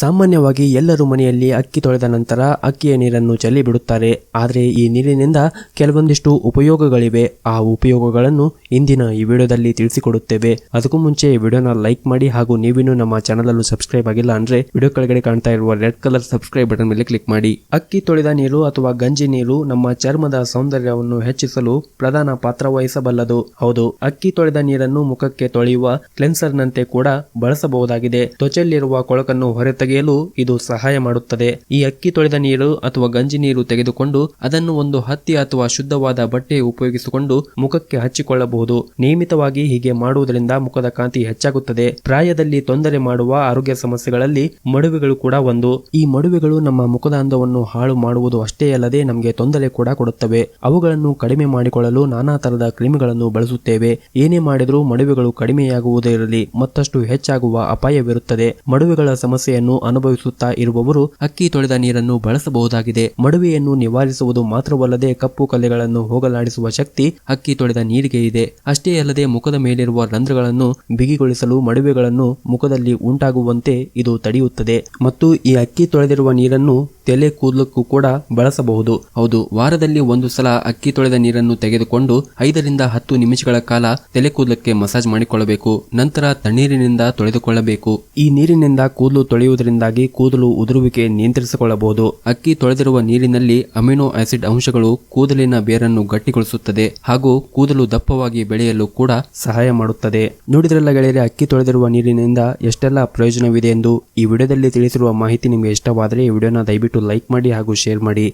ಸಾಮಾನ್ಯವಾಗಿ ಎಲ್ಲರೂ ಮನೆಯಲ್ಲಿ ಅಕ್ಕಿ ತೊಳೆದ ನಂತರ ಅಕ್ಕಿಯ ನೀರನ್ನು ಚೆಲ್ಲಿ ಬಿಡುತ್ತಾರೆ ಆದರೆ ಈ ನೀರಿನಿಂದ ಕೆಲವೊಂದಿಷ್ಟು ಉಪಯೋಗಗಳಿವೆ. ಆ ಉಪಯೋಗಗಳನ್ನು ಇಂದಿನ ಈ ವಿಡಿಯೋದಲ್ಲಿ ತಿಳಿಸಿಕೊಡುತ್ತೇವೆ. ಅದಕ್ಕೂ ಮುಂಚೆ ಈ ವಿಡಿಯೋನ ಲೈಕ್ ಮಾಡಿ ಹಾಗೂ ನೀವಿನ್ನೂ ನಮ್ಮ ಚಾನಲ್ ಸಬ್ಸ್ಕ್ರೈಬ್ ಆಗಿಲ್ಲ ಅಂದ್ರೆ ವಿಡಿಯೋ ಕೆಳಗಡೆ ಕಾಣ್ತಾ ಇರುವ ರೆಡ್ ಕಲರ್ ಸಬ್ಸ್ಕ್ರೈಬ್ ಬಟನ್ ಮೇಲೆ ಕ್ಲಿಕ್ ಮಾಡಿ. ಅಕ್ಕಿ ತೊಳೆದ ನೀರು ಅಥವಾ ಗಂಜಿ ನೀರು ನಮ್ಮ ಚರ್ಮದ ಸೌಂದರ್ಯವನ್ನು ಹೆಚ್ಚಿಸಲು ಪ್ರಧಾನ ಪಾತ್ರ ವಹಿಸಬಲ್ಲದು. ಹೌದು, ಅಕ್ಕಿ ತೊಳೆದ ನೀರನ್ನು ಮುಖಕ್ಕೆ ತೊಳೆಯುವ ಕ್ಲೆನ್ಸರ್ ನಂತೆ ಕೂಡ ಬಳಸಬಹುದಾಗಿದೆ. ತ್ವಚೆಯಲ್ಲಿರುವ ಕೊಳಕನ್ನು ಹೊರತೆಗೆಯಲು ಇದು ಸಹಾಯ ಮಾಡುತ್ತದೆ. ಈ ಅಕ್ಕಿ ತೊಳೆದ ನೀರು ಅಥವಾ ಗಂಜಿ ನೀರು ತೆಗೆದುಕೊಂಡು ಅದನ್ನು ಒಂದು ಹತ್ತಿ ಅಥವಾ ಶುದ್ಧವಾದ ಬಟ್ಟೆ ಉಪಯೋಗಿಸಿಕೊಂಡು ಮುಖಕ್ಕೆ ಹಚ್ಚಿಕೊಳ್ಳಬಹುದು. ನಿಯಮಿತವಾಗಿ ಹೀಗೆ ಮಾಡುವುದರಿಂದ ಮುಖದ ಕಾಂತಿ ಹೆಚ್ಚಾಗುತ್ತದೆ. ಪ್ರಾಯದಲ್ಲಿ ತೊಂದರೆ ಮಾಡುವ ಆರೋಗ್ಯ ಸಮಸ್ಯೆಗಳಲ್ಲಿ ಮಡುವೆಗಳು ಕೂಡ ಒಂದು. ಈ ಮಡುವೆಗಳು ನಮ್ಮ ಮುಖದ ಅಂದವನ್ನು ಹಾಳು ಮಾಡುವುದು ಅಷ್ಟೇ ಅಲ್ಲದೆ ನಮಗೆ ತೊಂದರೆ ಕೂಡ ಕೊಡುತ್ತವೆ. ಅವುಗಳನ್ನು ಕಡಿಮೆ ಮಾಡಿಕೊಳ್ಳಲು ನಾನಾ ತರಹದ ಕ್ರಿಮಿಗಳನ್ನು ಬಳಸುತ್ತೇವೆ. ಏನೇ ಮಾಡಿದರೂ ಮಡುವೆಗಳು ಕಡಿಮೆಯಾಗುವುದಿರಲಿ ಮತ್ತಷ್ಟು ಹೆಚ್ಚಾಗುವ ಅಪಾಯವಿರುತ್ತದೆ. ಮಡುವೆಗಳ ಸಮಸ್ಯೆಯನ್ನು ಅನುಭವಿಸುತ್ತಾ ಇರುವವರು ಅಕ್ಕಿ ತೊಳೆದ ನೀರನ್ನು ಬಳಸಬಹುದಾಗಿದೆ. ಮಡುವೆಯನ್ನು ನಿವಾರಿಸುವುದು ಮಾತ್ರವಲ್ಲದೆ ಕಪ್ಪು ಕಲೆಗಳನ್ನು ಹೋಗಲಾಡಿಸುವ ಶಕ್ತಿ ಅಕ್ಕಿ ತೊಳೆದ ನೀರಿಗೆ ಇದೆ. ಅಷ್ಟೇ ಅಲ್ಲದೆ ಮುಖದ ಮೇಲಿರುವ ರಂಧ್ರಗಳನ್ನು ಬಿಗಿಗೊಳಿಸಲು ಮಡುವೆಗಳನ್ನು ಮುಖದಲ್ಲಿ ಉಂಟಾಗುವಂತೆ ಇದು ತಡೆಯುತ್ತದೆ. ಮತ್ತು ಈ ಅಕ್ಕಿ ತೊಳೆದಿರುವ ನೀರನ್ನು ತಲೆ ಕೂದಲಕ್ಕೂ ಕೂಡ ಬಳಸಬಹುದು. ಹೌದು, ವಾರದಲ್ಲಿ ಒಂದು ಸಲ ಅಕ್ಕಿ ತೊಳೆದ ನೀರನ್ನು ತೆಗೆದುಕೊಂಡು ಐದರಿಂದ ಹತ್ತು ನಿಮಿಷಗಳ ಕಾಲ ತಲೆ ಕೂದಲಕ್ಕೆ ಮಸಾಜ್ ಮಾಡಿಕೊಳ್ಳಬೇಕು. ನಂತರ ತಣ್ಣೀರಿನಿಂದ ತೊಳೆದುಕೊಳ್ಳಬೇಕು. ಈ ನೀರಿನಿಂದ ಕೂದಲು ತೊಳೆಯುವುದರಿಂದಾಗಿ ಕೂದಲು ಉದುರುವಿಕೆ ನಿಯಂತ್ರಿಸಿಕೊಳ್ಳಬಹುದು. ಅಕ್ಕಿ ತೊಳೆದಿರುವ ನೀರಿನಲ್ಲಿ ಅಮಿನೋ ಆಸಿಡ್ ಅಂಶಗಳು ಕೂದಲಿನ ಬೇರನ್ನು ಗಟ್ಟಿಗೊಳಿಸುತ್ತದೆ ಹಾಗೂ ಕೂದಲು ದಪ್ಪವಾಗಿ ಬೆಳೆಯಲು ಕೂಡ ಸಹಾಯ ಮಾಡುತ್ತದೆ. ನೋಡಿದ್ರಲ್ಲ ಗೆಳೆಯರೆ, ಅಕ್ಕಿ ತೊಳೆದಿರುವ ನೀರಿನಿಂದ ಎಷ್ಟೆಲ್ಲ ಪ್ರಯೋಜನವಿದೆ ಎಂದು? ಈ ವಿಡಿಯೋದಲ್ಲಿ ತಿಳಿಸಿರುವ ಮಾಹಿತಿ ನಿಮಗೆ ಇಷ್ಟವಾದರೆ ಈ ವಿಡಿಯೋನ ದಯವಿಟ್ಟು ಲೈಕ್ ಮಾಡಿ ಹಾಗೂ ಶೇರ್ ಮಾಡಿ.